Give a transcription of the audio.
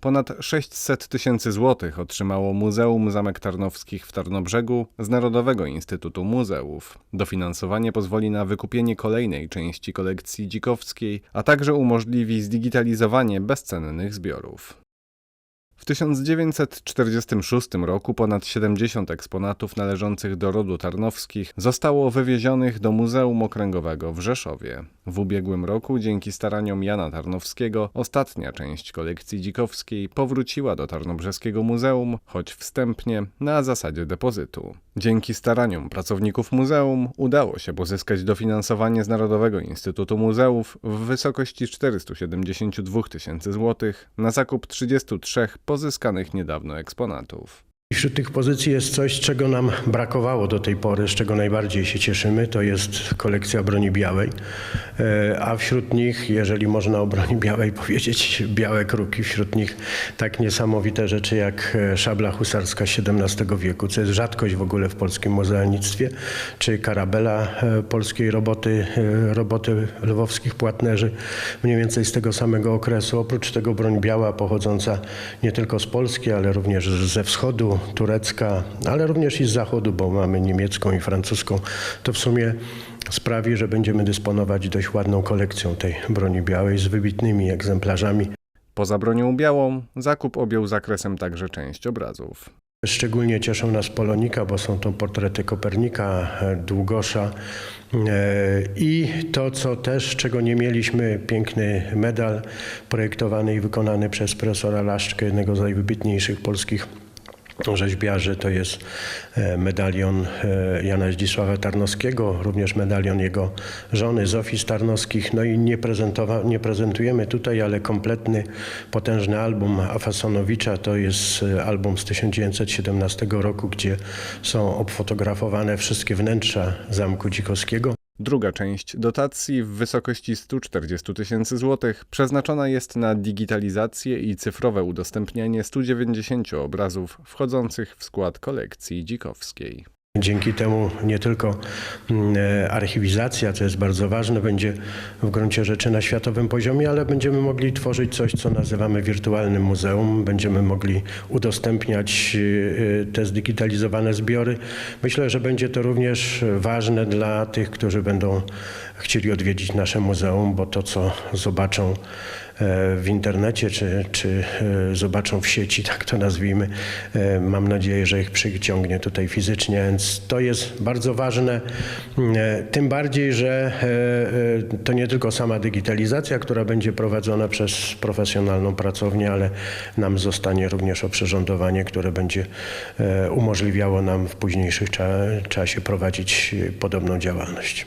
Ponad 600 tysięcy złotych otrzymało Muzeum Zamek Tarnowskich w Tarnobrzegu z Narodowego Instytutu Muzeów. Dofinansowanie pozwoli na wykupienie kolejnej części kolekcji dzikowskiej, a także umożliwi zdigitalizowanie bezcennych zbiorów. W 1946 roku ponad 70 eksponatów należących do rodu Tarnowskich zostało wywiezionych do Muzeum Okręgowego w Rzeszowie. W ubiegłym roku, dzięki staraniom Jana Tarnowskiego, ostatnia część kolekcji dzikowskiej powróciła do Tarnobrzeskiego Muzeum, choć wstępnie na zasadzie depozytu. Dzięki staraniom pracowników muzeum udało się pozyskać dofinansowanie z Narodowego Instytutu Muzeów w wysokości 472 tysięcy złotych na zakup 33 pozyskanych niedawno eksponatów. Wśród tych pozycji jest coś, czego nam brakowało do tej pory, z czego najbardziej się cieszymy, to jest kolekcja broni białej. E, A wśród nich, jeżeli można o broni białej powiedzieć, białe kruki, wśród nich tak niesamowite rzeczy jak e, szabla husarska XVII wieku, co jest rzadkość w ogóle w polskim muzealnictwie, czy karabela e, polskiej roboty, roboty lwowskich płatnerzy, mniej więcej z tego samego okresu. Oprócz tego broń biała pochodząca nie tylko z Polski, ale również ze wschodu, turecka, ale również i z zachodu, bo mamy niemiecką i francuską. To w sumie sprawi, że będziemy dysponować dość ładną kolekcją tej broni białej z wybitnymi egzemplarzami. Poza bronią białą, zakup objął zakresem także część obrazów. Szczególnie cieszą nas Polonika, bo są to portrety Kopernika, Długosza e, i to, co też, czego nie mieliśmy, piękny medal projektowany i wykonany przez profesora Laszczkę, jednego z najwybitniejszych polskich rzeźbiarzy. To jest e, medalion e, Jana Zdzisława Tarnowskiego, również medalion jego żony Zofii Tarnowskich. No i nie, nie prezentujemy tutaj, ale kompletny, potężny album Afasonowicza. To jest e, album z 1917 roku, gdzie są obfotografowane wszystkie wnętrza Zamku Dzikowskiego. Druga część dotacji w wysokości 140 tysięcy złotych przeznaczona jest na digitalizację i cyfrowe udostępnianie 190 obrazów wchodzących w skład kolekcji dzikowskiej. Dzięki temu nie tylko mm, e, archiwizacja, co jest bardzo ważne, będzie w gruncie rzeczy na światowym poziomie, ale będziemy mogli tworzyć coś, co nazywamy wirtualnym muzeum. Będziemy mogli udostępniać e, te zdigitalizowane zbiory. Myślę, że będzie to również ważne dla tych, którzy będą chcieli odwiedzić nasze muzeum, bo to, co zobaczą e, w internecie, czy, czy e, zobaczą w sieci, tak to nazwijmy, e, mam nadzieję, że ich przyciągnie tutaj fizycznie, więc to jest bardzo ważne. E, Tym bardziej, że e, e, to nie tylko sama digitalizacja, która będzie prowadzona przez profesjonalną pracownię, ale nam zostanie również oprzyrządowanie, które będzie e, umożliwiało nam w późniejszym cza- czasie prowadzić e, podobną działalność.